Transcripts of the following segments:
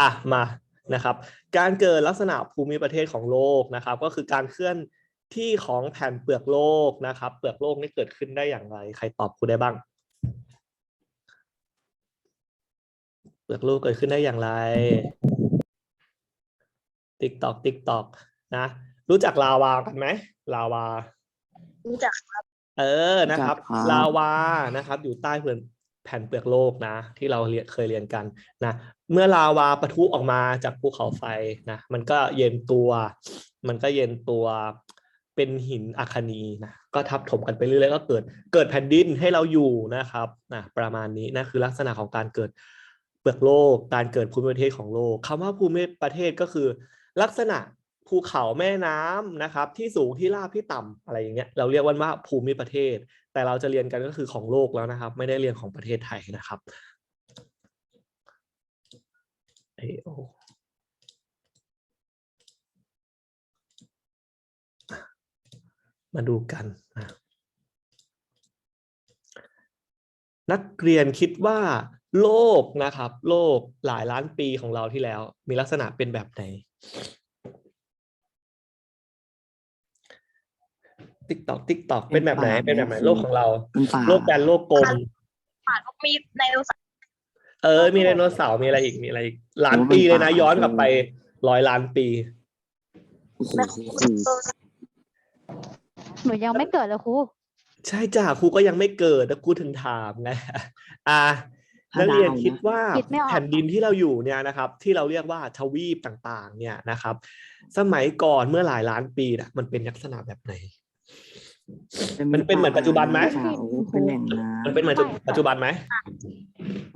อะมานะครับ การเกิดลักษณะภูมิประเทศของโลกนะครับ ก็คือการเคลื่อนที่ของแผ่นเปลือกโลกนะครับ เปลือกโลกนี่เกิดขึ้นได้อย่างไร ใครตอบครูได้บ้าง เปลือกโลกเกิดขึ้นได้อย่างไร ติ๊กตอกติ๊กตอกนะ รู้จักลาวากันไหมลาวา รู้จักเออนะครับครับ ลาวานะครับ อยู่ใต้พื้น แผ่นเปลือกโลกนะ ที่เราเรียนเคยเรียนกันนะเมื่อลาวาปะทุออกมาจากภูเขาไฟนะมันก็เย็นตัว มันก็เย็นตัวเป็นหินอัคนีนะก็ทับถมกันไปเรื่อยๆก็เกิดเกิดแผ่นดินให้เราอยู่นะครับนะประมาณนี้นะคือลักษณะของการเกิดเปลือกโลก การเกิดภูมิประเทศของโลกคำว่าภูมิประเทศก็คือ ลักษณะ ภูเขาแม่น้ำนะครับ ที่สูงที่ราบที่ต่ำอะไรอย่างเงี้ยเราเรียกว่าภูมิประเทศ แต่เราจะเรียนกันก็คือของโลกแล้วนะครับ ไม่ได้เรียนของประเทศไทยนะครับเอโอมาดูกันนะนักเรียนคิดว่าโลกนะครับ โลกหลายล้านปีของเราที่แล้ว มีลักษณะเป็นแบบไหน ติ๊กตอกติ๊กตอกเป็นแบบไหน เป็นแบบไหน โลกของเราเป็นป่าโลกแบนโลกกลมป่าก็มีไดโนเสาร์เออ มีไดโนเสาร์มีอะไรอีกมีอะไรอีกล้านปีเลยนะ ย้อนกลับไปร้อยล้านปีโอ้โหและครูหนูยังไม่เกิดเลยครูใช่จ้ะครูก็ยังไม่เกิดแต่ครูถึงถามไงอะนักเรียนคิดว่าคิดไม่ออกแผ่นดินที่เราอยู่เนี่ยนะครับ ที่เราเรียกว่าทวีปต่างๆ เนี่ยนะครับ สมัยก่อนเมื่อหลายล้านปีนะมันเป็นลักษณะแบบไหน มันเป็นเหมือนปัจจุบันไหมเขาเป็นแหล่งน้ำมันเป็นเหมือนปัจจุบันไหม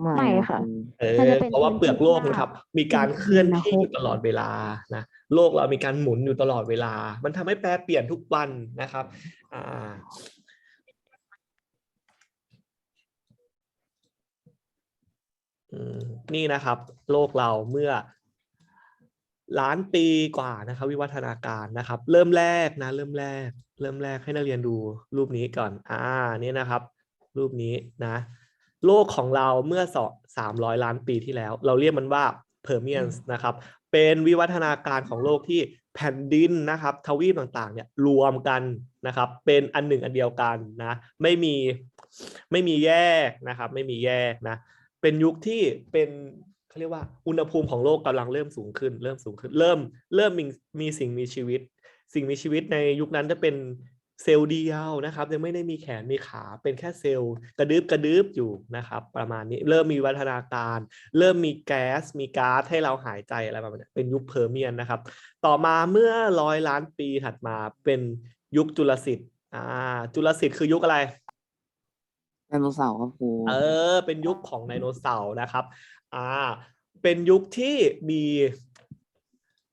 ไม่ค่ะเออน่าจะเป็นเพราะว่าเปลือกโลกพื้นที่นะครับ มีการเคลื่อนนะที่ครูอยู่ตลอดเวลานะโลกเรามีการหมุนอยู่ตลอดเวลา มันทำให้แปรเปลี่ยนทุกวันนะครับ อ่าอืมนี่นะครับ โลกเราเมื่อ ล้านปีกว่านะครับวิวัฒนาการนะครับ เริ่มแรกนะเริ่มแรก เริ่มแรกให้นักเรียนดูรูปนี้ก่อนอ่านี่นะครับ รูปนี้นะ โลกของเราเมื่อสอสามร้อยล้านปีที่แล้ว เราเรียกมันว่าเพอร์เมียนส์นะครับ เป็นวิวัฒนาการของโลกที่แผ่นดินนะครับ ทวีปต่างๆเนี่ยรวมกันนะครับ เป็นอันหนึ่งอันเดียวกันนะ ไม่มีไม่มีแยกนะครับ ไม่มีแยกนะ เป็นยุคที่เป็น เขาเรียกว่าอุณหภูมิของโลกกำลังเริ่มสูงขึ้น เริ่มสูงขึ้น เริ่มเริ่มมีมีสิ่งมีชีวิต สิ่งมีชีวิตในยุคนั้นจะเป็นเซลล์เดียวนะครับยังไม่ได้มีแขนมีขาเป็นแค่เซลล์กระดึบกระดึบอยู่นะครับ ประมาณนี้เริ่มมีวัฒนาการ เริ่มมีแก๊สมีก๊าซให้เราหายใจอะไรประมาณนี้เป็นยุคเพอร์เมียนนะครับ ต่อมาเมื่อร้อยล้านปีถัดมาเป็นยุคจุลศิษย์อ่าจุลศิษย์คือยุคอะไรไดโนเสาร์ครับครูเออ เป็นยุคของไดโนเสาร์นะครับ อ่าเป็นยุคที่มี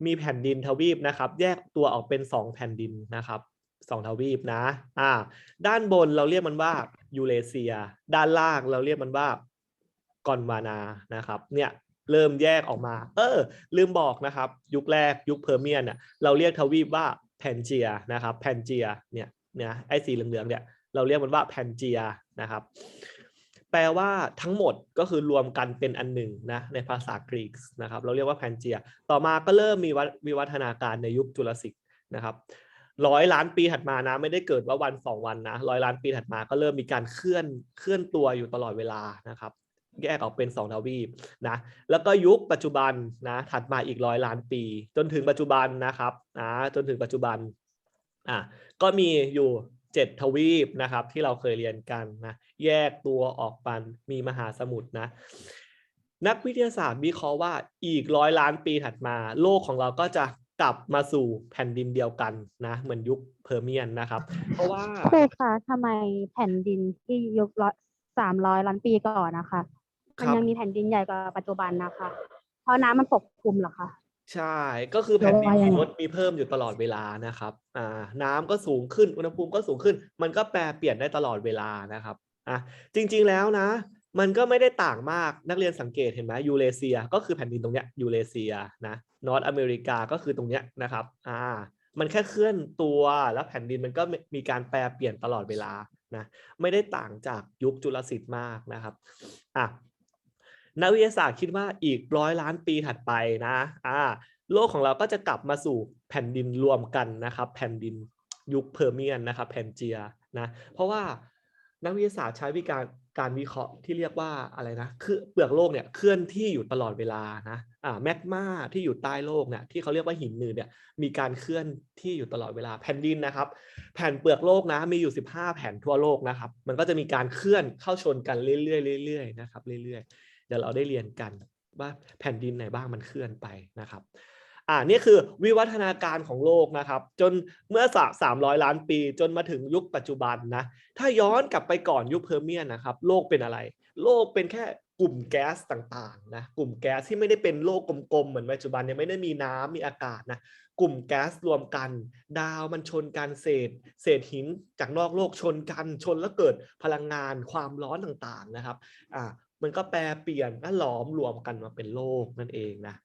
มีแผ่นดินทวีปนะครับ แยกตัวออกเป็นสองแผ่นดินนะครับสองทวีปนะอ่าด้านบนเราเรียกมันว่ายูเรเซีย ด้านล่างเราเรียกมันว่ากอนวานานะครับ เนี่ยเริ่มแยกออกมา เออ ลืมบอกนะครับ ยุคแรกยุคเพอร์เมียนเนี่ยเราเรียกทวีปว่าแพนเจียนะครับแพนเจียเนี่ยเนี่ยไอ้สีเหลืองๆเนี่ยเราเรียกมันว่าแพนเจียนะครับ แปลว่าทั้งหมดก็คือรวมกันเป็นอันหนึ่งนะในภาษากรีกนะครับ เราเรียกว่าแพนเจีย ต่อมาก็เริ่มมีวัฒวิวัฒนาการในยุคจุลศิษย์นะครับร้อยล้านปีถัดมานะ ไม่ได้เกิดว่าวันสองวันนะร้อยล้านปีถัดมาก็เริ่มมีการเคลื่อนเคลื่อนตัวอยู่ตลอดเวลานะครับ แยกออกเป็นสองทวีปนะแล้วก็ยุคปัจจุบันนะถัดมาอีกร้อยล้านปี จนถึงปัจจุบันนะครับนะจนถึงปัจจุบันอะก็มีอยู่เจ็ดทวีปนะครับที่เราเคยเรียนกันนะ แยกตัวออกปันมีมหาสมุทรนะนักวิทยาศาสตร์วิเคราะห์ว่าอีกร้อยล้านปีถัดมา โลกของเราก็จะกลับมาสู่แผ่นดินเดียวกันนะเหมือนยุคเพอร์เมียนนะครับ เพราะว่าครูคะทำไมแผ่นดินที่ยุคร้อยสามร้อยล้านปีก่อนนะคะมันยังมีแผ่นดินใหญ่กว่าปัจจุบันนะคะ เพราะน้ำมันปกคลุมเหรอคะใช่ก็คือแผ่นดินเพราะว่ายัมีงไงลดมีเพิ่มอยู่ตลอดเวลานะครับอ่าน้ำก็สูงขึ้นอุณหภูมิก็สูงขึ้น มันก็แปรเปลี่ยนได้ตลอดเวลานะครับ อะจริงๆแล้วนะ มันก็ไม่ได้ต่างมากนักเรียนสังเกตเห็นไหมยูเรเซีย ก็คือแผ่นดินตรงเนี้ยยูเรเซียนะนอร์ทอเมริกาก็คือตรงเนี้ยนะครับอ่ามันแค่เคลื่อนตัวแล้วแผ่นดินมันก็มีการแปรเปลี่ยนตลอดเวลานะไม่ได้ต่างจากยุคจุลศิษย์มากนะครับอะนักวิทยาศาสตร์คิดว่าอีกร้อยล้านปีถัดไปนะอ่าโลกของเราก็จะกลับมาสู่แผ่นดินรวมกันนะครับ แผ่นดินยุคเพอร์เมียนนะครับแผ่นเจียนะเพราะว่า นักวิทยาศาสตร์ใช้วิการการวิเคราะห์ที่เรียกว่าอะไรนะคือเปลือกโลกเนี่ยเคลื่อนที่อยู่ตลอดเวลานะอ่าแมกมาที่อยู่ใต้โลกเนี่ยที่เขาเรียกว่าหินหนืดเนี่ยมีการเคลื่อนที่อยู่ตลอดเวลาแผ่นดินนะครับ แผ่นเปลือกโลกนะมีอยู่ 15 แผ่นทั่วโลกนะครับ มันก็จะมีการเคลื่อนเข้าชนกันเรื่อยๆเรื่อยๆนะครับเรื่อยๆเดี๋ยวเราได้เรียนกันว่าแผ่นดินไหนบ้างมันเคลื่อนไปนะครับ อ่านี่คือวิวัฒนาการของโลกนะครับ จนเมื่อสามร้อยล้านปีจนมาถึงยุคปัจจุบันนะ ถ้าย้อนกลับไปก่อนยุคเพอร์เมียนนะครับ โลกเป็นอะไร โลกเป็นแค่กลุ่มแก๊สต่างๆนะกลุ่มแก๊สที่ไม่ได้เป็นโลกกลมๆเหมือนปัจจุบันยังไม่ได้มีน้ำมีอากาศนะกลุ่มแก๊สรวมกัน ดาวมันชนกันเศษ เศษหินจากนอกโลกชนกันชนแล้วเกิดพลังงานความร้อนต่างๆนะครับอ่ามันก็แปรเปลี่ยนและหลอมรวมกันมาเป็นโลกนั่นเองนะ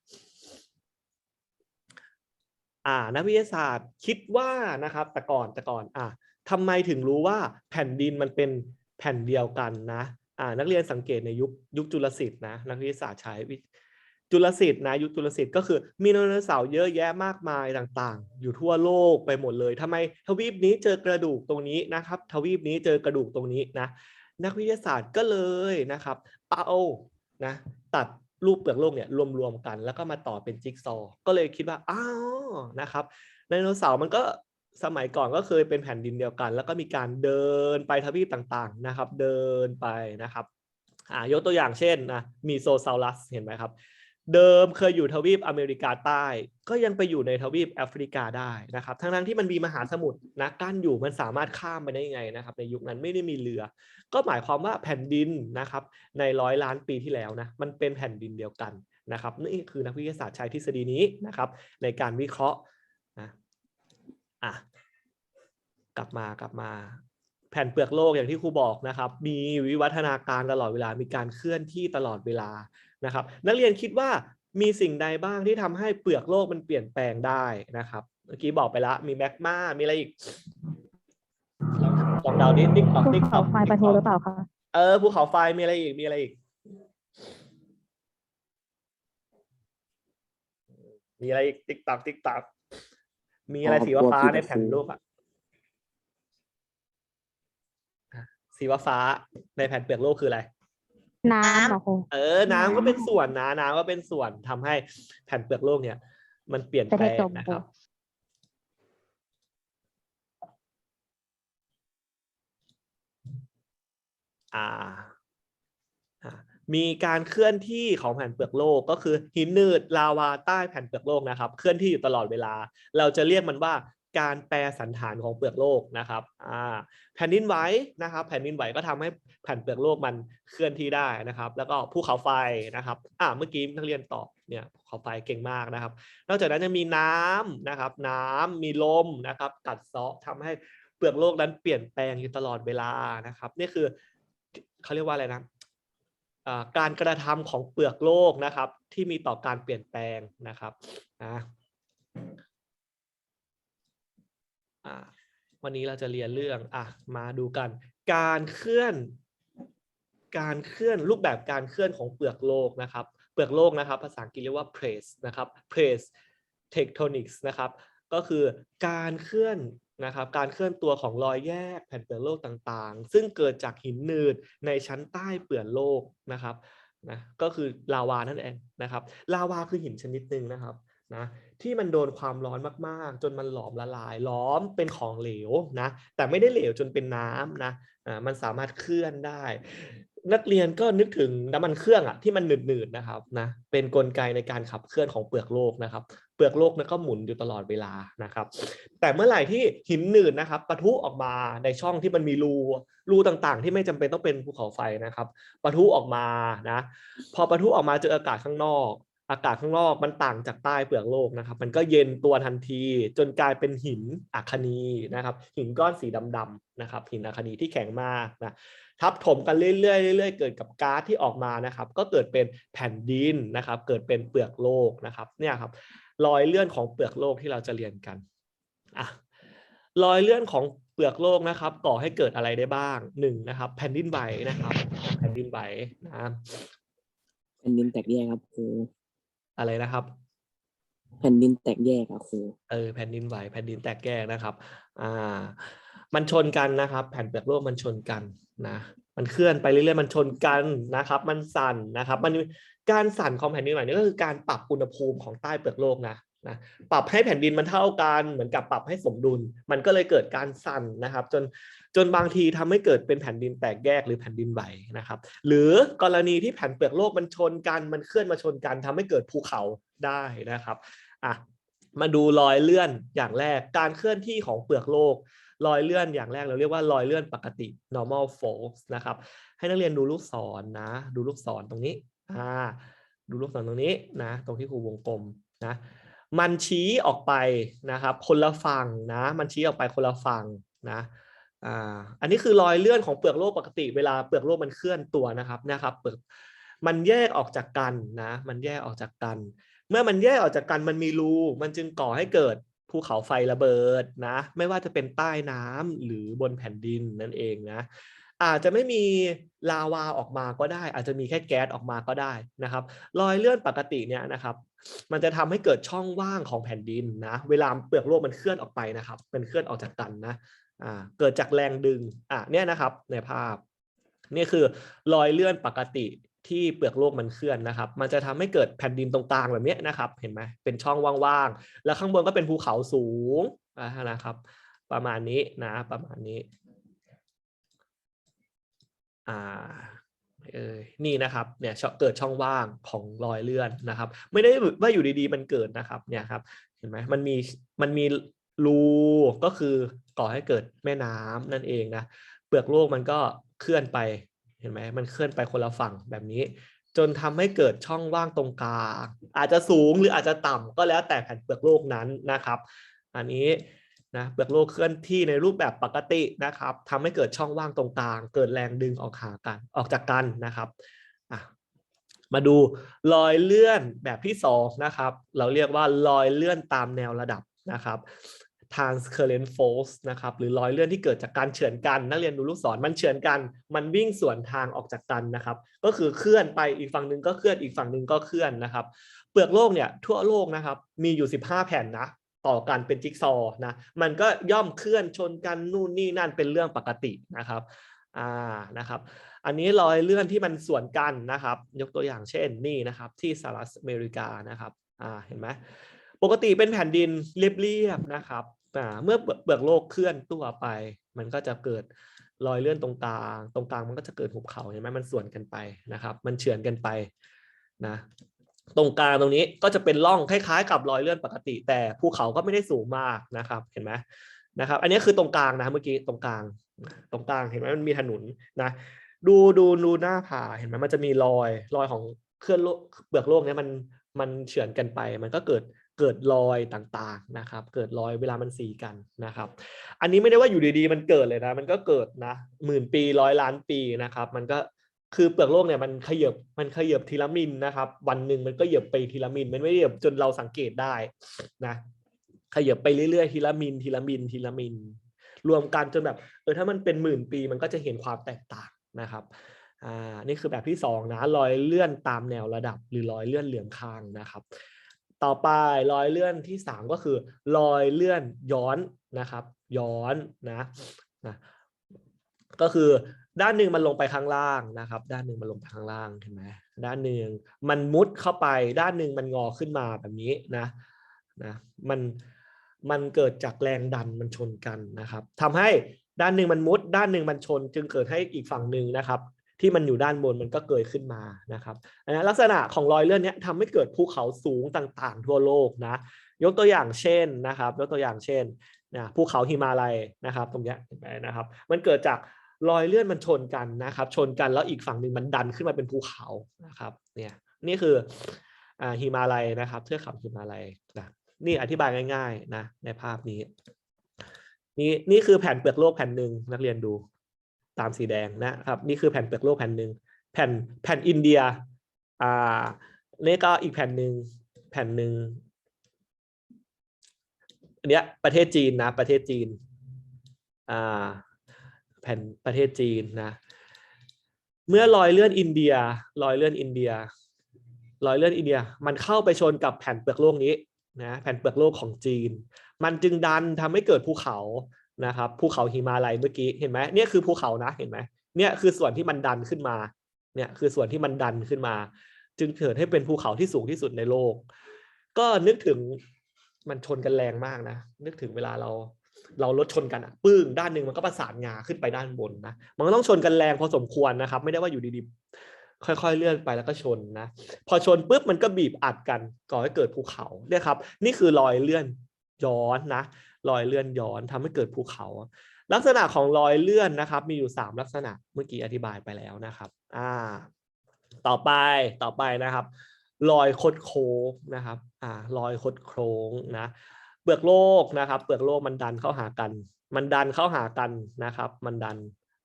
อ่านักวิทยาศาสตร์คิดว่านะครับแต่ก่อนแต่ก่อนอ่าทำไมถึงรู้ว่าแผ่นดินมันเป็นแผ่นเดียวกันนะอ่านักเรียนสังเกตในยุคยุคจุลศิษย์นะนักวิทยาศาสตร์ใช้จุลศิษย์นะยุคจุลศิษย์ก็คือมีไดโนเสาร์เยอะแยะมากมายต่างๆ อยู่ทั่วโลกไปหมดเลยทำไมทวีปนี้เจอกระดูกตรงนี้นะครับ ทวีปนี้เจอกระดูกตรงนี้นะนักวิทยาศาสตร์ก็เลยนะครับ เอานะตัด รูปเปลือกโลกเนี่ยรวมๆกัน แล้วก็มาต่อเป็นจิ๊กซอว์ก็เลยคิดว่าอ้าวนะครับไดโนเสาร์มันก็สมัยก่อนก็เคยเป็นแผ่นดินเดียวกัน แล้วก็มีการเดินไปทวีปต่างๆนะครับ เดินไปนะครับอ่ายกตัวอย่างเช่นนะมีโซซาลัสเห็นไหมครับ เดิมเคยอยู่ทวีปอเมริกาใต้ ก็ยังไปอยู่ในทวีปแอฟริกาได้นะครับ ทั้งๆที่มันมีมหาสมุทรนะกั้นอยู่มันสามารถข้ามไปได้ยังไงนะครับ ในยุคนั้นไม่ได้มีเรือ ก็หมายความว่าแผ่นดินนะครับ ในร้อยล้านปีที่แล้วนะมันเป็นแผ่นดินเดียวกันนะครับนี่คือนักวิทยาศาสตร์ใช้ทฤษฎีนี้นะครับ ในการวิเคราะห์นะอะกลับมากลับมาแผ่นเปลือกโลกอย่างที่ครูบอกนะครับ มีวิวัฒนาการตลอดเวลา มีการเคลื่อนที่ตลอดเวลา นะครับ นักเรียนคิดว่ามีสิ่งใดบ้างที่ทำให้เปลือกโลกมันเปลี่ยนแปลงได้นะครับ เมื่อกี้บอกไปละมีแมกมามีอะไรอีกลองเดาดิติ๊กตอกภูติ๊กตเขาอกไฟประทุหรือเปล่าคะเออภูเขาไฟมีอะไรอีกมีอะไรอีก มีอะไรอีกติ๊กตอกติ๊กตอกมีอะไรอ๋อสีพวกฟ้าที่ๆในแผ่นภูรูปอะอะสีฟ้าๆในแผ่นเปลือกโลกคืออะไร น้ำเหรอครูเออ น้ำก็เป็นส่วนนะน้ำก็เป็นส่วนทำให้แผ่นเปลือกโลกเนี่ย มันเปลี่ยนจะแปลได้งจมนะครับอ่าอ่ามีการเคลื่อนที่ของแผ่นเปลือกโลกก็คือหินหนืดลาวาใต้แผ่นเปลือกโลกนะครับ เคลื่อนที่อยู่ตลอดเวลา เราจะเรียกมันว่า การแปรสันฐานของเปลือกโลกนะครับแผ่นดินไหวนะครับ แผ่นดินไหวก็ทำให้แผ่นเปลือกโลกมันเคลื่อนที่ได้นะครับ แล้วก็ภูเขาไฟนะครับอ่าเมื่อกี้นักเรียนตอบเนี่ยภูเขาไฟเก่งมากนะครับ นอกจากนั้นยังมีน้ำนะครับ น้ำมีลมนะครับ กัดเซาะทำให้เปลือกโลกนั้นเปลี่ยนแปลงอยู่ตลอดเวลานะครับ นี่คือเขาเรียกว่าอะไรนะการกระทำของเปลือกโลกนะครับ ที่มีต่อการเปลี่ยนแปลงนะครับนะ อ่าวันนี้เราจะเรียนเรื่องอะมาดูกัน การเคลื่อน การเคลื่อนรูปแบบการเคลื่อนของเปลือกโลกนะครับ เปลือกโลกนะครับ ภาษาอังกฤษเรียกว่า plate นะครับ plate tectonics นะครับ ก็คือการเคลื่อนนะครับ การเคลื่อนตัวของรอยแยกแผ่นเปลือกโลกต่างๆ ซึ่งเกิดจากหินหนืดในชั้นใต้เปลือกโลกนะครับนะก็คือลาวานั่นเองนะครับ ลาวาคือหินชนิดหนึ่งนะครับ นะที่มันโดนความร้อนมากๆ จนมันหลอมละลายหล้อมเป็นของเหลวนะแต่ไม่ได้เหลวจนเป็นน้ำนะอ่ามันสามารถเคลื่อนได้ นักเรียนก็นึกถึงน้ำมันเครื่องอะที่มันหนืดๆนะครับนะเป็นกลไกในการขับเคลื่อนของเปลือกโลกนะครับ เปลือกโลกนั้นก็หมุนอยู่ตลอดเวลานะครับ แต่เมื่อไหร่ที่หินหนืดนะครับปะทุออกมาในช่องที่มันมีรูรูต่างๆ ที่ไม่จำเป็นต้องเป็นภูเขาไฟนะครับปะทุออกมานะพอปะทุออกมาเจออากาศข้างนอก อากาศข้างนอกมันต่างจากใต้เปลือกโลกนะครับ มันก็เย็นตัวทันทีจนกลายเป็นหินอัคนีนะครับ หินก้อนสีดำๆนะครับ หินอัคนีที่แข็งมากนะทับถมกันเรื่อยๆเรื่อยๆเกิดกับก๊าซที่ออกมานะครับ ก็เกิดเป็นแผ่นดินนะครับ เกิดเป็นเปลือกโลกนะครับเนี่ยครับรอยเลื่อนของเปลือกโลกที่เราจะเรียนกันอะรอยเลื่อนของเปลือกโลกนะครับก่อให้เกิดอะไรได้บ้างหนึ่งนะครับ แผ่นดินไหวนะครับ แผ่นดินไหวนะแผ่นดินแตกแยกครับครู อะไรนะครับ แผ่นดินแตกแยกอะครูเออแผ่นดินไหวแผ่นดินแตกแยกนะครับ อ่า มันชนกันนะครับ แผ่นเปลือกโลกมันชนกันนะ มันเคลื่อนไปเรื่อยๆมันชนกันนะครับ มันสั่นนะครับ มันการสั่นของแผ่นดินไหวนี่ก็คือการปรับอุณหภูมิของใต้เปลือกโลกนะ นะปรับให้แผ่นดินมันเท่ากันเหมือนกับปรับให้สมดุล มันก็เลยเกิดการสั่นนะครับ จนจนบางทีทำให้เกิดเป็นแผ่นดินแตกแยกหรือแผ่นดินไหวนะครับ หรือกรณีที่แผ่นเปลือกโลกมันชนกันมันเคลื่อนมาชนกันทำให้เกิดภูเขาได้นะครับอะมาดูรอยเลื่อนอย่างแรกการเคลื่อนที่ของเปลือกโลกรอยเลื่อนอย่างแรกเราเรียกว่ารอยเลื่อนปกติ normal force นะครับ ให้นักเรียนดูลูกศรนะ ดูลูกศรตรงนี้อ่าดูลูกศรตรงนี้นะ ตรงที่ครูวงกลมนะ มันชี้ออกไปนะครับ คนละฝั่งนะ มันชี้ออกไปคนละฝั่งนะอ่าอันนี้คือรอยเลื่อนของเปลือกโลกปกติ เวลาเปลือกโลกมันเคลื่อนตัวนะครับนะครับเปลือกมันแยกออกจากกันนะ มันแยกออกจากกัน เมื่อมันแยกออกจากกันมันมีรูมันจึงก่อให้เกิดภูเขาไฟระเบิดนะ ไม่ว่าจะเป็นใต้น้ำหรือบนแผ่นดินนั่นเองนะ อาจจะไม่มีลาวาออกมาก็ได้ อาจจะมีแค่แก๊สออกมาก็ได้นะครับ รอยเลื่อนปกติเนี่ยนะครับ มันจะทำให้เกิดช่องว่างของแผ่นดินนะ เวลาเปลือกโลกมันเคลื่อนออกไปนะครับมันเคลื่อนออกจากกันนะอ่าเกิดจากแรงดึงอะเนี่ยนะครับในภาพ นี่คือรอยเลื่อนปกติที่เปลือกโลกมันเคลื่อนนะครับ มันจะทำให้เกิดแผ่นดินตรงกลางแบบนี้นะครับ เห็นไหมเป็นช่องว่างๆ แล้วข้างบนก็เป็นภูเขาสูงอ่านะครับ ประมาณนี้นะ ประมาณนี้ อ่า เออนี่นะครับเนี่ยเกิดช่องว่างของรอยเลื่อนนะครับ ไม่ได้ว่าอยู่ดีๆ มันเกิดนะครับเนี่ยครับเห็นไหมมันมีมันมีรูก็คือก่อให้เกิดแม่น้ำนั่นเองนะเปลือกโลกมันก็เคลื่อนไปเห็นไหมมันเคลื่อนไปคนละฝั่งแบบนี้ จนทำให้เกิดช่องว่างตรงกลางอาจจะสูงหรืออาจจะต่ำก็แล้วแต่แผ่นเปลือกโลกนั้นนะครับ อันนี้ นะเปลือกโลกเคลื่อนที่ในรูปแบบปกตินะครับทำให้เกิดช่องว่างตรงกลาง เกิดแรงดึงออกหากันออกจากกันนะครับมาดูรอยเลื่อนแบบที่สองนะครับ เราเรียกว่ารอยเลื่อนตามแนวระดับนะครับ transcurrent force นะครับ หรือรอยเลื่อนที่เกิดจากการเฉือนกัน นักเรียนดูลูกศรมันเฉือนกัน มันวิ่งสวนทางออกจากกันนะครับ ก็คือเคลื่อนไปอีกฝั่งหนึ่งก็เคลื่อนอีกฝั่งหนึ่งก็เคลื่อนนะครับ เปลือกโลกเนี่ยทั่วโลกนะครับ มีอยู่ 15 แผ่นนะ ต่อกันเป็นจิ๊กซอว์นะมันก็ย่อมเคลื่อนชนกันนู่นนี่นั่นเป็นเรื่องปกตินะครับอ่านะครับอันนี้รอยเลื่อนที่มันส่วนกันนะครับ ยกตัวอย่างเช่นนี่นะครับที่สหรัฐอเมริกานะครับอ่าเห็นไหมปกติเป็นแผ่นดินเรียบๆนะครับอ่าเมื่อเปลือกโลกเคลื่อนตัวไป มันก็จะเกิดรอยเลื่อนตรงกลาง ตรงกลางมันก็จะเกิดหุบเขาเห็นไหมมันส่วนกันไปนะครับ มันเฉือนกันไปนะ ตรงกลางตรงนี้ก็จะเป็นร่องคล้ายๆ กับรอยเลื่อนปกติ แต่ภูเขาก็ไม่ได้สูงมากนะครับ เห็นไหมนะครับ อันนี้คือตรงกลางนะเมื่อกี้ตรงกลาง ตรงกลางเห็นไหมมันมีถนนนะดูดูดูหน้าผาเห็นไหมมันจะมีรอยรอยของเคลื่อนโลกเปลือกโลกเนี้ยมันมันเฉือนกันไป มันก็เกิดเกิดรอยต่างๆนะครับ เกิดรอยเวลามันสีกันนะครับ อันนี้ไม่ได้ว่าอยู่ดีๆ มันเกิดเลยนะ มันก็เกิดนะหมื่นปีร้อยล้านปีนะครับ มันก็ คือเปลือกโลกเนี่ยมันขยับมันขยับทีละมิลนะครับ วันหนึ่งมันก็เหยียบไปทีละมิลมันไม่ได้เหยียบจนเราสังเกตได้นะขยับไปเรื่อยๆทีละมิลทีละมิลทีละมิลรวมกันจนแบบเออถ้ามันเป็นหมื่นปีมันก็จะเห็นความแตกต่างนะครับอ่านี่คือแบบที่สองนะรอยเลื่อนตามแนวระดับ หรือรอยเลื่อนเหลือมคางนะครับ ต่อไปรอยเลื่อนที่สามก็คือรอยเลื่อนย้อนนะครับ ย้อนนะนะ ก็คือด้านหนึ่งมันลงไปข้างล่างนะครับ ด้านหนึ่งมันลงไปข้างล่างเห็นไหมด้านหนึ่งมันมุดเข้าไป ด้านหนึ่งมันงอขึ้นมาแบบนี้นะนะมันมันเกิดจากแรงดันมันชนกันนะครับทำให้ด้านหนึ่งมันมุด ด้านหนึ่งมันชน จึงเกิดให้อีกฝั่งหนึ่งนะครับ ที่มันอยู่ด้านบนมันก็เกิดขึ้นมานะครับอันนี้ลักษณะของรอยเลื่อนนี้ทำให้เกิดภูเขาสูงต่างๆ ทั่วโลกนะยกตัวอย่างเช่นนะครับ ยกตัวอย่างเช่นนะภูเขาหิมาลัยนะครับ ตรงนี้เห็นไหมนะครับ มันเกิดจาก รอยเลื่อนมันชนกันนะครับ ชนกันแล้วอีกฝั่งหนึ่งมันดันขึ้นมาเป็นภูเขานะครับ เนี่ยนี่คืออ่าหิมาลัยนะครับเทือกเขาหิมาลัยนะนี่อธิบายง่าย ๆนะ ในภาพนี้นี่นี่คือแผ่นเปลือกโลกแผ่นหนึ่งนักเรียนดูตามสีแดงนะครับ นี่คือแผ่นเปลือกโลกแผ่นหนึ่งแผ่นแผ่นอินเดียอ่านี่ก็อีกแผ่นหนึ่งแผ่นหนึ่งอันเนี้ยประเทศจีนนะประเทศจีนอ่า แผ่นประเทศจีนนะ เมื่อรอยเลื่อนอินเดียรอยเลื่อนอินเดียรอยเลื่อนอินเดีย มันเข้าไปชนกับแผ่นเปลือกโลกนี้นะแผ่นเปลือกโลกของจีน มันจึงดันทำให้เกิดภูเขานะครับภูเขาหิมาลัยเมื่อกี้เห็นไหมเนี่ยคือภูเขานะเห็นไหมเนี่ยคือส่วนที่มันดันขึ้นมาเนี่ยคือส่วนที่มันดันขึ้นมา จึงเกิดให้เป็นภูเขาที่สูงที่สุดในโลก ก็นึกถึงมันชนกันแรงมากนะ นึกถึงเวลาเรา เรารถชนกันอะปึ้งด้านหนึ่งมันก็ประสานงาขึ้นไปด้านบนนะมันก็ต้องชนกันแรงพอสมควรนะครับ ไม่ได้ว่าอยู่ดีๆ ค่อยๆเลื่อนไปแล้วก็ชนนะ พอชนปุ๊บมันก็บีบอัดกันก่อให้เกิดภูเขาเนี่ยครับ นี่คือรอยเลื่อนย้อนนะรอยเลื่อนย้อนทำให้เกิดภูเขา ลักษณะของรอยเลื่อนนะครับ มีอยู่สามลักษณะเมื่อกี้อธิบายไปแล้วนะครับอ่าต่อไปต่อไปนะครับรอยคดโค้งนะครับอ่ารอยคดโค้งนะ เปลือกโลกนะครับ เปลือกโลกมันดันเข้าหากัน มันดันเข้าหากันนะครับ มันดัน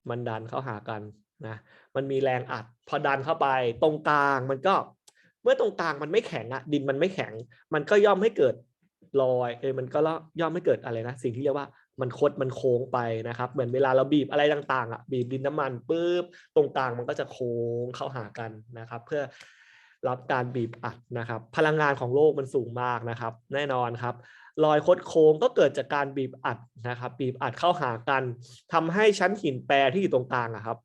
มันดันเข้าหากันนะมันมีแรงอัด พอดันเข้าไปตรงกลางมันก็เมื่อตรงกลางมันไม่แข็งอะดินมันไม่แข็ง มันก็ย่อมให้เกิดรอยเออมันก็ย่อมให้เกิดอะไรนะสิ่งที่เรียกว่ามันคดมันโค้งไปนะครับ เหมือนเวลาเราบีบอะไรต่างๆอะบีบดินน้ำมันปุ๊บตรงกลางมันก็จะโค้งเข้าหากันนะครับ เพื่อรับการบีบอัดนะครับ พลังงานของโลกมันสูงมากนะครับ แน่นอนครับ รอยคดโค้งก็เกิดจากการบีบอัดนะครับ บีบอัดเข้าหากันทำให้ชั้นหินแปรที่อยู่ตรงกลางอะครับ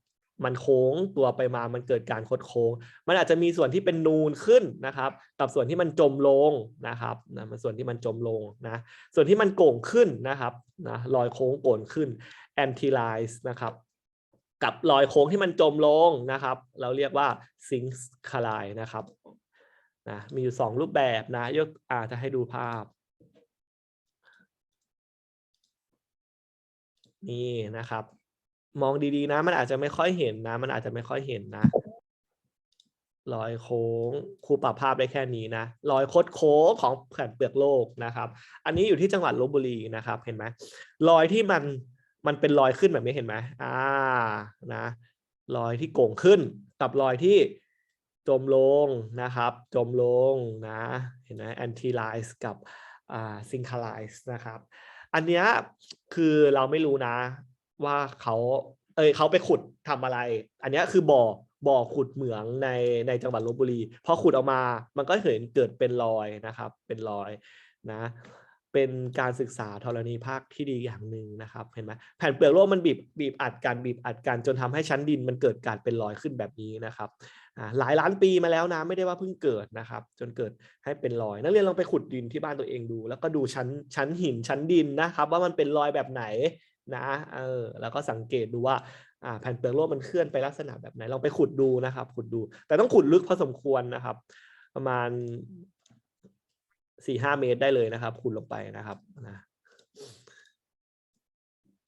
มันโค้งตัวไปมามันเกิดการคดโค้ง มันอาจจะมีส่วนที่เป็นนูนขึ้นนะครับ กับส่วนที่มันจมลงนะครับนะมันส่วนที่มันจมลงนะส่วนที่มันโก่งขึ้นนะครับนะรอยโค้งโก่งขึ้น anti rise นะครับกับรอยโค้งที่มันจมลงนะครับ เราเรียกว่า sinks c a l i นะครับนะมีอยู่สองรูปแบบนะยกอาจะให้ดูภาพ นี่นะครับ มองดีๆนะ มันอาจจะไม่ค่อยเห็นนะ มันอาจจะไม่ค่อยเห็นนะรอยโค้งครูปรับภาพได้แค่นี้นะรอยคดโค้งของแผ่นเปลือกโลกนะครับ อันนี้อยู่ที่จังหวัดลบบุรีนะครับ เห็นไหมรอยที่มันมันเป็นรอยขึ้นแบบนี้เห็นไหมอ่านะรอยที่โก่งขึ้นกับรอยที่จมลงนะครับ จมลงนะ เห็นไหม anti rise กับอ่า synchronize นะครับ อันเนี้ยคือเราไม่รู้นะ ว่าเขาเอยเขาไปขุดทำอะไร อันเนี้ยคือบ่อบ่อขุดเหมืองในในจังหวัดลบบุรีพอขุดออกมามันก็เห็นเกิดเป็นรอยนะครับ เป็นรอยนะ เป็นการศึกษาธรณีภาคที่ดีอย่างหนึ่งนะครับเห็นไหมแผ่นเปลือกโลกมันบีบบีบอัดกันบีบอัดกันจนทำให้ชั้นดินมันเกิดการเป็นรอยขึ้นแบบนี้นะครับ หลายล้านปีมาแล้วนะไม่ได้ว่าเพิ่งเกิดนะครับ จนเกิดให้เป็นรอย นักเรียนลองไปขุดดินที่บ้านตัวเองดู แล้วก็ดูชั้นชั้นหินชั้นดินนะครับ ว่ามันเป็นรอยแบบไหนนะเออแล้วก็สังเกตดูว่าอ่าแผ่นเปลือกโลกมันเคลื่อนไปลักษณะแบบไหนลองไปขุดดูนะครับ ขุดดู แต่ต้องขุดลึกพอสมควรนะครับ ประมาณสี่ห้าเมตรได้เลยนะครับ ขุดลงไปนะครับนะ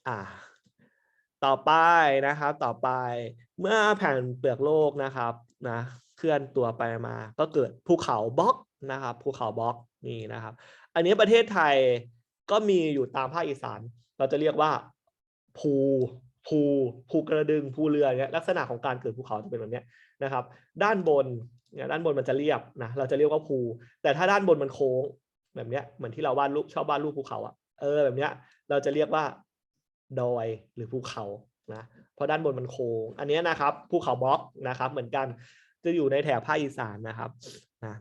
อ่าต่อไปนะครับ ต่อไปเมื่อแผ่นเปลือกโลกนะครับ นะเคลื่อนตัวไปมา ก็เกิดภูเขาบล็อกนะครับภูเขาบล็อกนี่นะครับ อันนี้ประเทศไทยก็มีอยู่ตามภาคอีสาน เราจะเรียกว่าภูภูภูกระดึงภูเรือเนี่ยลักษณะของการเกิดภูเขาจะเป็นแบบนี้นะครับ ด้านบนเนี่ยด้านบนมันจะเรียบนะเราจะเรียกว่าภู แต่ถ้าด้านบนมันโค้งแบบเนี้ยเหมือนที่เราวาดรูปชอบวาดรูปภูเขาอะเออแบบเนี้ยเราจะเรียกว่า ดอยหรือภูเขา นะเพราะด้านบนมันโค้งอันนี้นะครับภูเขาบล็อกนะครับเหมือนกันจะอยู่ในแถบภาคอีสานนะครับนะ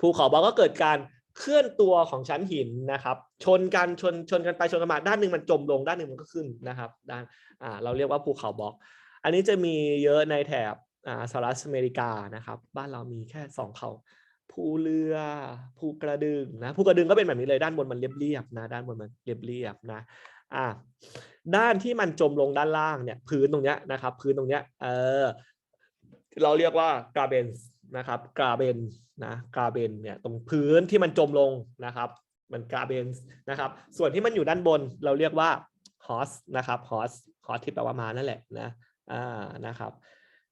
ภูเขาบล็อกก็เกิดการเคลื่อนตัวของชั้นหินนะครับ ชนกันชนชนกันไปชนกันมาด้านหนึ่งมันจมลงด้านหนึ่งมันก็ขึ้นนะครับด้านอ่าเราเรียกว่าภูเขาบล็อก อันนี้จะมีเยอะในแถบอ่าสหรัฐอเมริกานะครับ บ้านเรามีแค่สองเขาภูเรือภูกระดึงนะภูกระดึงก็เป็นแบบนี้เลยด้านบนมันเรียบๆนะด้านบนมันเรียบๆนะ อ่าด้านที่มันจมลงด้านล่างเนี่ยพื้นตรงเนี้ยนะครับ พื้นตรงเนี้ยเออเราเรียกว่ากราเบนนะครับกราเบนนะกราเบนเนี่ยตรงพื้นที่มันจมลงนะครับ มันกราเบนนะครับ ส่วนที่มันอยู่ด้านบนเราเรียกว่าฮอสนะครับฮอสฮอสที่แปลว่ามานั่นแหละนะอ่านะครับ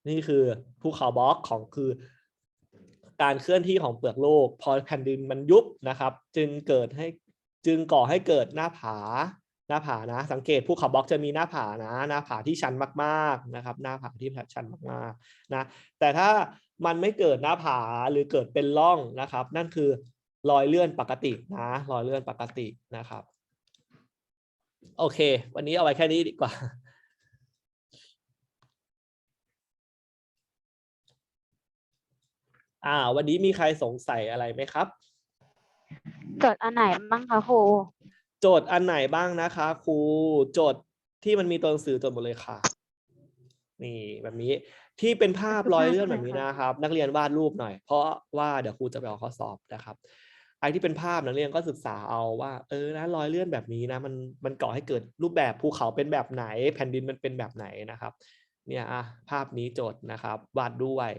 นี่คือภูเขาบล็อกของคือ การเคลื่อนที่ของเปลือกโลก พอแผ่นดินมันยุบนะครับ จึงเกิดให้จึงก่อให้เกิดหน้าผา น้าผานะ สังเกตภูเขาบล็อกจะมีหน้าผานะ หน้าผาที่ชันมากๆนะครับ หน้าผาที่ชันมากๆนะแต่ถ้ามันไม่เกิดหน้าผาหรือเกิดเป็นร่องนะครับ นั่นคือรอยเลื่อนปกตินะรอยเลื่อนปกตินะครับ โอเค วันนี้เอาไว้แค่นี้ดีกว่าอ่า วันนี้มีใครสงสัยอะไรไหมครับจดอันไหนบ้างคะครู โจทย์อันไหนบ้างนะคะครูโจทย์ที่มันมีตัวหนังสือจดหมดเลยค่ะ นี่แบบนี้ที่เป็นภาพคือรอยเลื่อนแบบนี้นะครับ นักเรียนวาดรูปหน่อย เพราะว่าเดี๋ยวครูจะไปออกข้อสอบนะครับไอ้ที่เป็นภาพนักเรียนก็ศึกษาเอาว่า เออนะรอยเลื่อนแบบนี้นะ มันมันก่อให้เกิดรูปแบบภูเขาเป็นแบบไหน แผ่นดินมันเป็นแบบไหนนะครับ เนี่ยอะภาพนี้โจทย์นะครับ วาดด้วย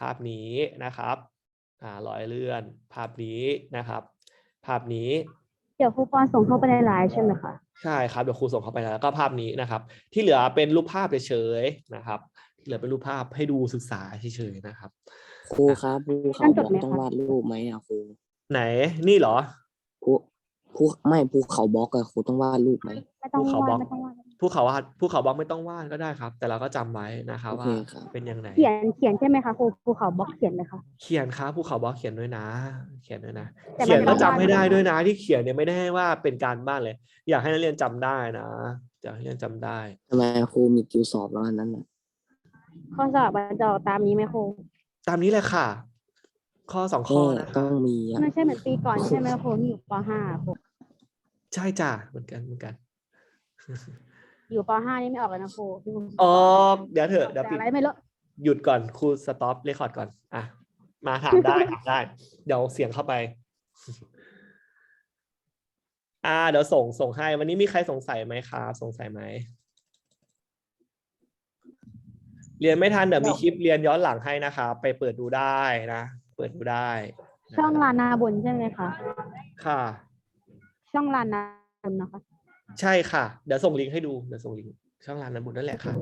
ภาพนี้นะครับอ่ารอยเลื่อน ภาพนี้นะครับ ภาพนี้ เดี๋ยวครูปอนส่งเข้าไปในไลน์ใช่ไหมคะใช่ครับเดี๋ยวครูส่งเข้าไปแล้วก็ภาพนี้นะครับ ที่เหลือเป็นรูปภาพเฉยๆนะครับ ที่เหลือเป็นรูปภาพให้ดูศึกษาเฉยๆนะครับ ครูครับภูเขาต้องจบดล็อกไหมต้องคะวาดรูปไหมอะครูไหนนี่เหรอภูภูไม่ภูเขาบล็อกอะครูต้องวาดรูปไหมไม่ต้องภูเขาวาบล็อดกไม่ต้อง วาดภูเขาวาดภูเขาบล็อกไม่ต้องวาดก็ได้ครับ แต่เราก็จำไว้นะครับโอเคว่าครับเป็นยังไงเขียนเขียนใช่ไหมคะครูภูเขาบล็อกเขียนเลยค่ะเขียนครับภูเขาบล็อกเขียนด้วยนะ เขียนด้วยนะแต่มันเขียนไม่ก็ต้องจำวาดให้ได้ใช่ไหมด้วยนะ ที่เขียนเนี่ยไม่ได้ให้ว่าเป็นการบ้านเลย อยากให้นักเรียนจำได้นะอยากให้นักเรียนจำได้ทำไมครูมีคิวสอบแล้วอันนั้นอะข้อสอบมันจะออกตามนี้ไหมครูตามนี้เลยค่ะ ข้อสองข้แม่อนะคต้รัอบงมีอะไม่ใช่เหมือนปีก่อนใช่ไหมครูที่อยู่ป .5 ครูใช่จ้ะเหมือนกันเหมือนกัน อยู่ป .5 นี่ไม่ออกเลยนะครูที่ครูออกเดี๋ยวเถอะเดี๋ยวแต่ปิดอะไรไม่รู้หยุดก่อนครูสต็อปเรคคอร์ดก่อน อะ มาถามได้ ถามได้ เดี๋ยวเสียงเข้าไป อ่า เดี๋ยวส่งส่งให้ วันนี้มีใครสงสัยไหมครับสงสัยไหม เรียนไม่ทันเดี๋ยวมีคลิปเรียนย้อนหลังให้นะครับไปเปิดดูได้นะ เปิดดูได้นะช่องลานนาบุญใช่ไหมคะ ค่ะ ช่องลานนาบุญนะคะ ใช่ค่ะ เดี๋ยวส่งลิงก์ให้ดูเดี๋ยวส่งลิงก์ช่องร้านน้ำบุญนั่นแหละค่ะ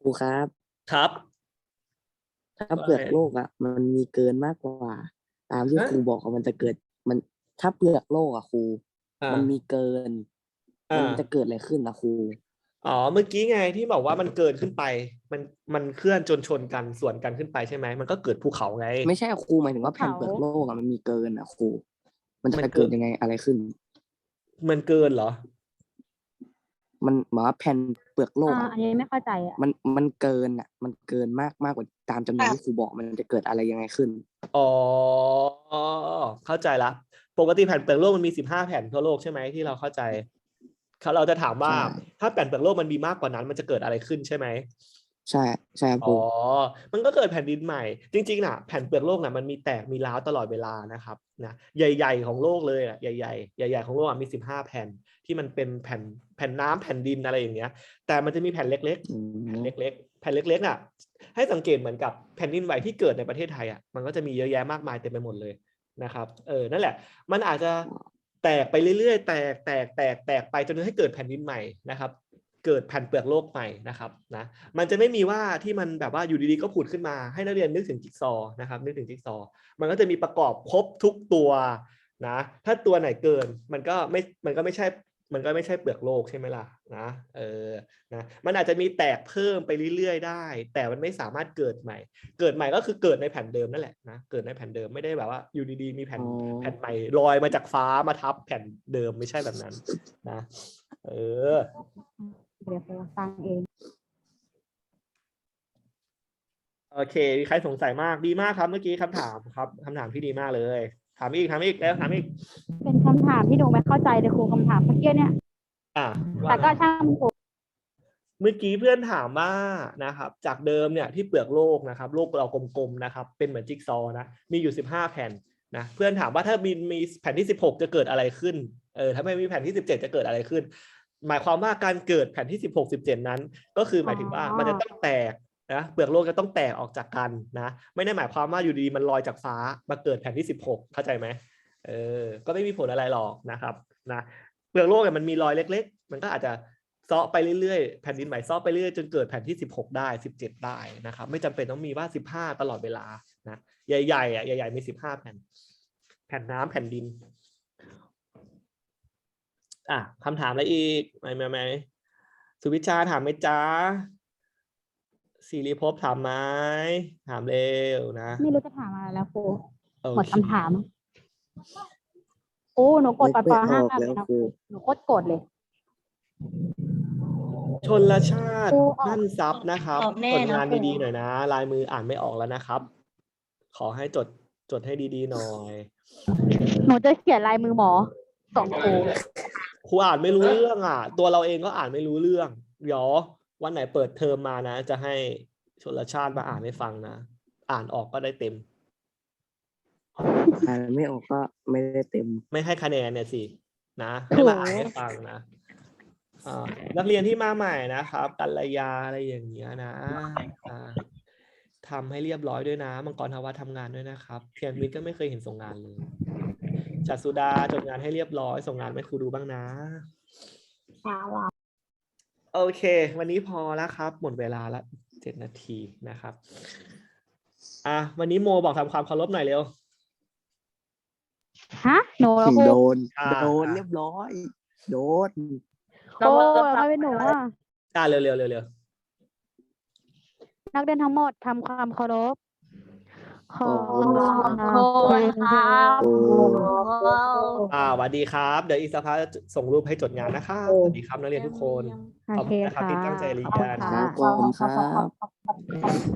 ครูครับ ครับ ถ้าเปลือกโลกอะ มันมีเกินมากกว่า ตามที่ฮะ ครูบอกอะมันจะเกิดมัน ถ้าเปลือกโลกอะครู อ่ามันมีเกิน อ่ามันจะเกิดอะไรขึ้นนะครู อ๋อเมื่อกี้ไงที่บอกว่ามันเกินขึ้นไป มันมันเคลื่อนจนชนกันส่วนกันขึ้นไปใช่ไหมมันก็เกิดภูเขาไง ไม่ใช่อะครูหมายถึงว่าแผ่นเขาเปลือกโลกอะมันมีเกินอะครู มันมันจะเกิเกิดด ยังไงอะไรขึ้น มันเกินเหรอ มันหมายว่าแผ่นเปลือกโลกอ่าอะอันนี้ไม่เข้าใจอะ มันมันเกินอะ มันเกินมากมากกว่าตามจำนวนที่ครูบอกมันจะเกิดอะไรยังไงขึ้น อ๋อ เข้าใจละ ปกติแผ่นเปลือกโลกมันมีสิบห้าแผ่นทั่วโลกใช่ไหมที่เราเข้าใจเขาเราจะถามว่า ใช่ ถ้าแผ่นเปลือกโลกมันมีมากกว่านั้น มันจะเกิดอะไรขึ้นใช่ไหม ใช่ใช่ครับคอ๋รูอมันก็เกิดแผ่นดินใหม่ จริงๆนะแผ่นเปลือกโลกนะมันมีแตกมีร้าวตลอดเวลานะครับนะใหญ่ๆของโลกเลยอะใหญ่ๆใหญ่ ๆของโลกอะมีสิบห้าแผ่นที่มันเป็นแผ่นแผ่นน้ำแผ่นดินอะไรอย่างเงี้ย แต่มันจะมีแผ่นเล็กๆอืมแผ่นเล็ก ๆ แผ่นเล็กๆอะ ให้สังเกตเหมือนกับแผ่นดินไหวที่เกิดในประเทศไทยอะมันก็จะมีเยอะแยะมากมายเต็มไปหมดเลยนะครับ เออนั่นแหละ มันอาจจะแตกไปเรื่อยๆ แตกแตกแตกแตกไปจนให้เกิดแผ่นดินใหม่นะครับ เกิดแผ่นเปลือกโลกใหม่นะครับนะมันจะไม่มีว่าที่มันแบบว่าอยู่ดีๆก็ผุดขึ้นมาให้นักเรียนนึกถึงจิ๊กซอว์นะครับนึกถึงจิ๊กซอว์มันก็จะมีประกอบครบทุกตัวนะถ้าตัวไหนเกินมันก็ไม่มันก็ไม่ใช่มันก็ไม่ใช่เปลือกโลกใช่ไหมล่ะนะเออนะมันอาจจะมีแตกเพิ่มไปเรื่อยๆได้ แต่มันไม่สามารถเกิดใหม่ เกิดใหม่ก็คือเกิดในแผ่นเดิมนั่นแหละนะเกิดในแผ่นเดิมไม่ได้แบบว่าอยู่ดีๆมีแผ่นอ๋อแผ่นใหม่ลอยมาจากฟ้ามาทับแผ่นเดิมไม่ใช่แบบนั้นนะเออ เดี๋ยวครูฟังเอง โอเคมีใครสงสัยมากดีมากครับเมื่อกี้คำถามครับคำถามที่ดีมากเลย ถามอีกถามอีกแล้วถามอีก เป็นคำถามที่หนูไม่เข้าใจเลยครูคำถามเมื่อกี้เนี่ย อะ แต่ก็ช่างครูเมื่อกี้เพื่อนถามว่านะครับ จากเดิมเนี่ยที่เปลือกโลกนะครับโลกเรากลมๆนะครับ เป็นเหมือนจิ๊กซอว์นะมีอยู่สิบห้าแผ่นนะเพื่อนถามว่าถ้ามีมีแผ่นที่สิบหกจะเกิดอะไรขึ้นเออถ้าไม่มีแผ่นที่สิบเจ็ดจะเกิดอะไรขึ้น หมายความว่าการเกิดแผ่นที่สิบหกสิบเจ็ดนั้น ก็คือหมายถึงว่ามันจะต้องแตกนะเปลือกโลกจะต้องแตกออกจากกันนะ ไม่ได้หมายความว่าอยู่ดีๆมันลอยจากฟ้ามาเกิดแผ่นที่สิบหกเข้าใจไหมเออ ก็ไม่มีผลอะไรหรอกนะครับนะเปลือกโลกเนี่ยมันมีรอยเล็ก ๆ มันก็อาจจะเซาะไปเรื่อยๆ แผ่นดินไหวเซาะไปเรื่อยจนเกิดแผ่นที่สิบหกได้สิบเจ็ดได้นะครับ ไม่จำเป็นต้องมีว่าสิบห้าตลอดเวลานะ ใหญ่ๆอะใหญ่ ๆ มีสิบห้าแผ่น แผ่นน้ำแผ่นดิน อะคำถามอะไรอีกไหมไหมไหมสุวิชาถามไหมจ๊ะสิริภพถามไหมถามเร็วนะไม่รู้จะถามอะไรแล้วครูโอหมดเคคำถาม โอ้หนูกดตอนปไม่ห้าออกเลแล้ยวนะครูหนูโคตรโกรธเลยชนละชาติครูออกนั่นซับนะครับออกแน่ผลนะงานครูดีๆหน่อยนะ ลายมืออ่านไม่ออกแล้วนะครับ ขอให้จดจดให้ดีๆหน่อย หนูจะเขียนลายมือหมอส่งครู ครูอ่านไม่รู้เรื่องอะ ตัวเราเองก็อ่านไม่รู้เรื่อง เดี๋ยววันไหนเปิดเทอมมานะ จะให้ชนลชาติมาอ่านให้ฟังนะ อ่านออกก็ได้เต็ม อ่านไม่ออกก็ไม่ได้เต็ม ไม่ให้คะแนนเนี่ยสิ นะให้มาอ่านให้ฟังนะอ่านักเรียนที่มาใหม่นะครับกัลยาอะไรอย่างเงี้ยนะอ่าทำให้เรียบร้อยด้วยนะ มังกรทวัฒน์ทำงานด้วยนะครับเทียนมิตรก็ไม่เคยเห็นส่งงานเลย จัดสุดาจดงานให้เรียบร้อย ส่งงานให้ครูดูบ้างนะโอเค วันนี้พอแล้วครับ หมดเวลาละเจ็ดนาทีนะครับ อะ วันนี้โมบอกทำความเคารพหน่อยเร็ว ฮะหนูเหรอครูโดน อ่า โดนเรียบร้อย โดน โอ้ยไม่เป็นหนูอะอะเร็วเร็วเร็วเร็วนักเรียนทั้งหมดทำความเคารพ ขอบขอบคุณครับโอ้อ่าสวัสดีครับ เดี๋ยวอีกสักพักจะส่งรูปให้จดงานนะครับสวัสดีครับนักเรียนทุกคนโอขอบเคคุณนะครับค่ะที่ตั้งใจเรียน ขอบคุณครัค่ะบขอบคุณครับ